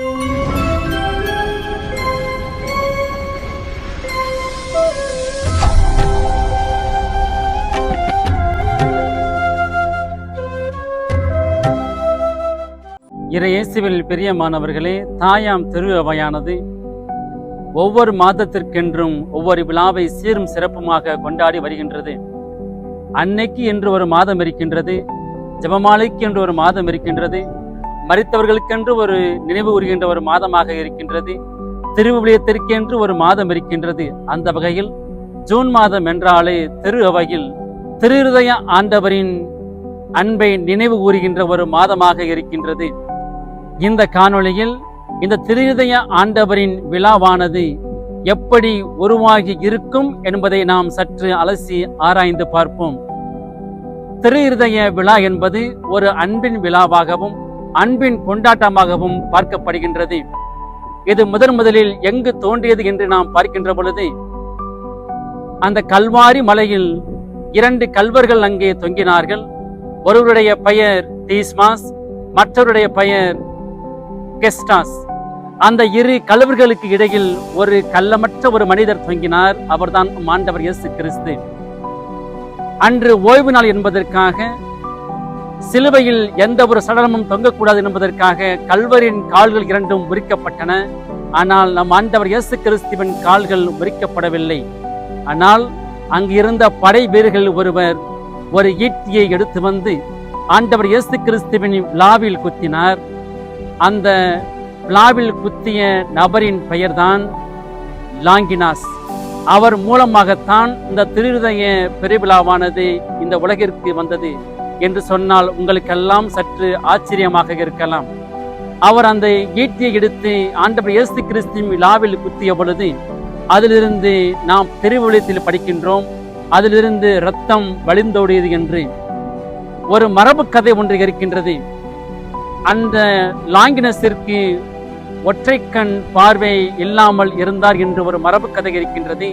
இறையேசுவில் பிரியமானவர்களே தாயாம் திரு அவையானது ஒவ்வொரு மாதத்திற்கென்றும் ஒவ்வொரு விழாவை சீரும் சிறப்புமாக கொண்டாடி வருகின்றது. அன்னைக்கு என்று ஒரு மாதம் இருக்கின்றது ஜபமாலைக்கு என்று ஒரு மாதம் இருக்கின்றது மறித்தவர்களுக்கென்று ஒரு நினைவு கூறுகின்ற ஒரு மாதமாக இருக்கின்றது. திருவிவிலியத்திற்கென்று ஒரு மாதம் இருக்கின்றது. அந்த வகையில் ஜூன் மாதம் என்றாலே திரு அவையில் திருஹய ஆண்டவரின் அன்பை நினைவு கூறுகின்ற ஒரு மாதமாக இருக்கின்றது. இந்த காணொளியில் இந்த திருஹய ஆண்டவரின் விழாவானது எப்படி உருவாகி இருக்கும் என்பதை நாம் சற்று அலசி ஆராய்ந்து பார்ப்போம். திருஹதய விழா என்பது ஒரு அன்பின் விழாவாகவும் அன்பின் கொண்டாட்டமாகவும் பார்க்கப்படுகின்றது. இது முதன் முதலில் எங்கு தோன்றியது என்று நாம் பார்க்கின்ற பொழுது அந்த கல்வாரி மலையில் இரண்டு கல்வர்கள் அங்கே தொங்கினார்கள். ஒருவருடைய பெயர் தீஸ்மாஸ் மற்றவருடைய பெயர் கெஸ்டாஸ். அந்த இரு கலவர்களுக்கு இடையில் ஒரு கள்ளமற்ற ஒரு மனிதர் தொங்கினார். அவர்தான் மாண்டவர் இயேசு கிறிஸ்து. அன்று ஓய்வு நாள் என்பதற்காக சிலுவையில் எந்த ஒரு சடலமும் தொங்கக்கூடாது என்பதற்காக கல்வரின் கால்கள் இரண்டும் முறிக்கப்பட்டன. ஆனால் நம் ஆண்டவர் இயேசு கிறிஸ்துவின் கால்கள் முறிக்கப்படவில்லை. ஆனால் அங்கு இருந்த படை வீரர்கள் ஒருவர் ஒரு ஈட்டியை எடுத்து வந்து ஆண்டவர் இயேசு கிறிஸ்துவின் விழாவில் குத்தினார். அந்த விழாவில் குத்திய நபரின் பெயர்தான் லாங்கினாஸ். அவர் மூலமாகத்தான் இந்த திருதய பெருவிழாவானது இந்த உலகிற்கு வந்தது. என்று சொன்னால் உங்களுக்கெல்லாம் சற்று ஆச்சரியமாக இருக்கலாம். அவர் அந்த ஈட்டியை எடுத்து ஆண்டவர் இயேசு கிறிஸ்துவின் விழாவில் குத்திய பொழுது அதிலிருந்து நாம் திருவிழத்தில் படிக்கின்றோம். அதிலிருந்து ரத்தம் வழிந்தோடியது என்று. ஒரு மரபு கதை ஒன்று இருக்கின்றது. அந்த லாங்கினஸிற்கு ஒற்றைக்கண் பார்வை இல்லாமல் இருந்தார் என்று ஒரு மரபு கதை இருக்கின்றது.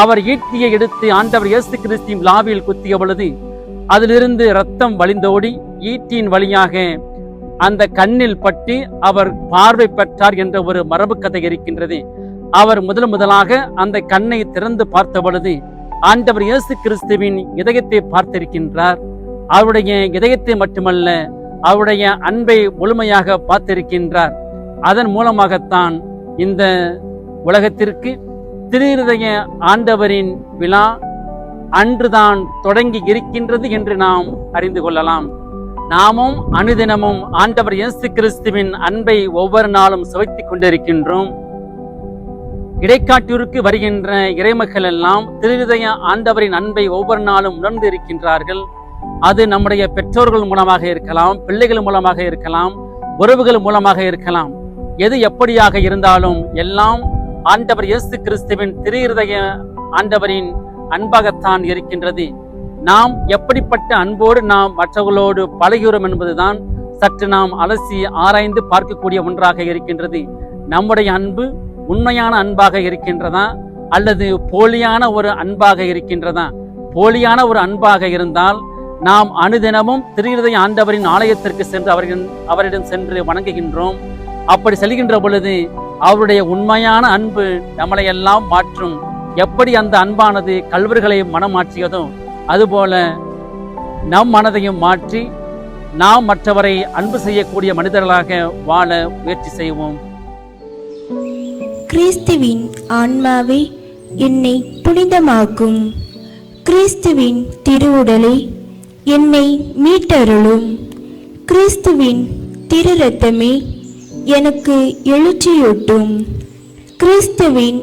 அவர் ஈட்டியை எடுத்து ஆண்டவர் இயேசு கிறிஸ்தின் லாவில் குத்திய பொழுது அதிலிருந்து ரத்தம் வழிந்தோடி ஈட்டியின் வழியாக அந்த கண்ணில் பட்டு அவர் பார்வை பெற்றார் என்ற ஒரு மரபு கதை இருக்கின்றது. அவர் முதல் முதலாக அந்த கண்ணை திறந்து பார்த்த பொழுது ஆண்டவர் இயேசு கிறிஸ்துவின் இதயத்தை பார்த்திருக்கின்றார். அவருடைய இதயத்தை மட்டுமல்ல அவருடைய அன்பை முழுமையாக பார்த்திருக்கின்றார். அதன் மூலமாகத்தான் இந்த உலகத்திற்கு திருஹதய ஆண்டவரின் விழா அன்றுதான் தொடங்கி இருக்கின்றது என்று நாம் அறிந்து கொள்ளலாம். நாமும் அனுதினமும் ஆண்டவர் இயேசு கிறிஸ்துவின் அன்பை ஒவ்வொரு நாளும் சுவைத்துக் கொண்டிருக்கின்றோம். இடைக்காட்டிற்கு வருகின்ற இறைமக்கள் எல்லாம் திருவிதய ஆண்டவரின் அன்பை ஒவ்வொரு நாளும் உணர்ந்து இருக்கின்றார்கள். அது நம்முடைய பெற்றோர்கள் மூலமாக இருக்கலாம் பிள்ளைகள் மூலமாக இருக்கலாம் உறவுகள் மூலமாக இருக்கலாம். எது எப்படியாக இருந்தாலும் எல்லாம் ஆண்டவர் இயேசு கிறிஸ்துவின் திருஹதய ஆண்டவரின் அன்பாகத்தான் இருக்கின்றது. நாம் எப்படிப்பட்ட அன்போடு நாம் மற்றவர்களோடு பழகிறோம் என்பதுதான் சற்று நாம் அலசி ஆராய்ந்து பார்க்கக்கூடிய ஒன்றாக இருக்கின்றது. நம்முடைய அன்பு உண்மையான அன்பாக இருக்கின்றதா? அல்லது போலியான ஒரு அன்பாக இருக்கின்றதா? போலியான ஒரு அன்பாக இருந்தால் நாம் அனுதினமும் திருகிருதை ஆண்டவரின் ஆலயத்திற்கு சென்று அவரிடம் அவரிடம் சென்று வணங்குகின்றோம். அப்படி செல்கின்ற பொழுது அவருடைய உண்மையான அன்பு நம்மளை எல்லாம் மாற்றும். எப்படி அந்த அன்பானது கல்வர்களை மனமாற்றியதோ அதுபோல நம் மனதையும் மாற்றி நாம் மற்றவரை அன்பு செய்யக்கூடிய மனிதர்களாக வாழ முயற்சி செய்வோம். கிறிஸ்துவின் ஆன்மாவே என்னை புனிதமாக்கும். கிறிஸ்துவின் திருவுடலை என்னை மீட்டருளும். கிறிஸ்துவின் திரு ரத்தமே எனக்கு எழுச்சியூட்டும். கிறிஸ்துவின்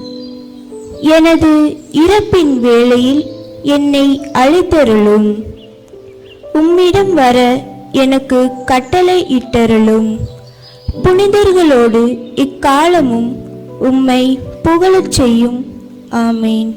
எனது இறப்பின் வேளையில் என்னை அழைத்தருளும். உம்மிடம் வர எனக்கு கட்டளை இட்டருளும். புனிதர்களோடு இக்காலமும் உம்மை புகழச் செய்யும். ஆமேன்.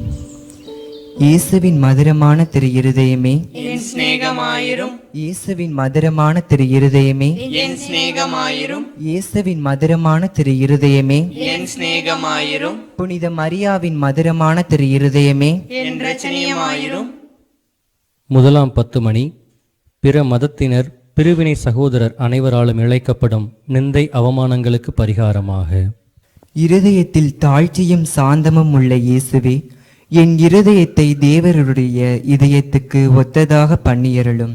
இயேசுவின் மதுரமான திரு இருதயமே. என் சிநேகமாயிரும். இயேசுவின் மதுரமான திரு இருதயமே. என் சிநேகமாயிரும். இயேசுவின் மதுரமான திரு இருதயமே. என் சிநேகமாயிரும். புனித மரியாவின் மதுரமான திரு இருதயமே. என் ரச்சனியமாயிரும். முதலாம் பத்து மணி. பிற மதத்தினர் பிரிவினை சகோதரர் அனைவராலும் இழைக்கப்படும் நிந்தை அவமானங்களுக்கு பரிகாரமாக. இருதயத்தில் தாழ்ச்சியும் சாந்தமும் உள்ள இயேசுவே என் இருதயத்தை தேவருடைய இதயத்துக்கு ஒத்ததாக பண்ணியருளும்.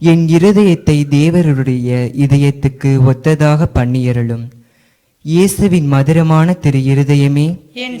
என் இருதயத்தை தேவருடைய இதயத்துக்கு ஒத்ததாக பண்ணியருளும். இயேசுவின் மதுரமான திரு இருதயமே என்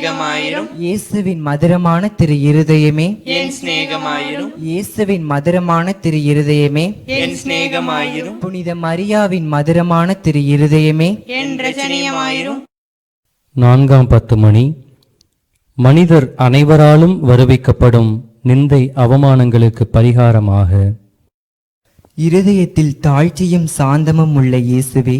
சிநேகமாயிரும் இயேசுவின் மதுரமான திரு இருதயமே. என் சிநேகமாயிரும் இயேசுவின் மதுரமான திரு இருதயமே. என் சிநேகமாயிரும் புனித மரியாவின் மதுரமான திரு இருதயமே. என் ரச்சனியமாயிரும் நான்காம் பத்து மணி மனிதர் அனைவராலும் வருவிக்கப்படும் நிந்தை அவமானங்களுக்கு பரிகாரமாக இருதயத்தில் தாழ்ச்சியும் சாந்தமும் உள்ள இயேசுவே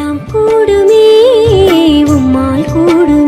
உம்மால் கூடு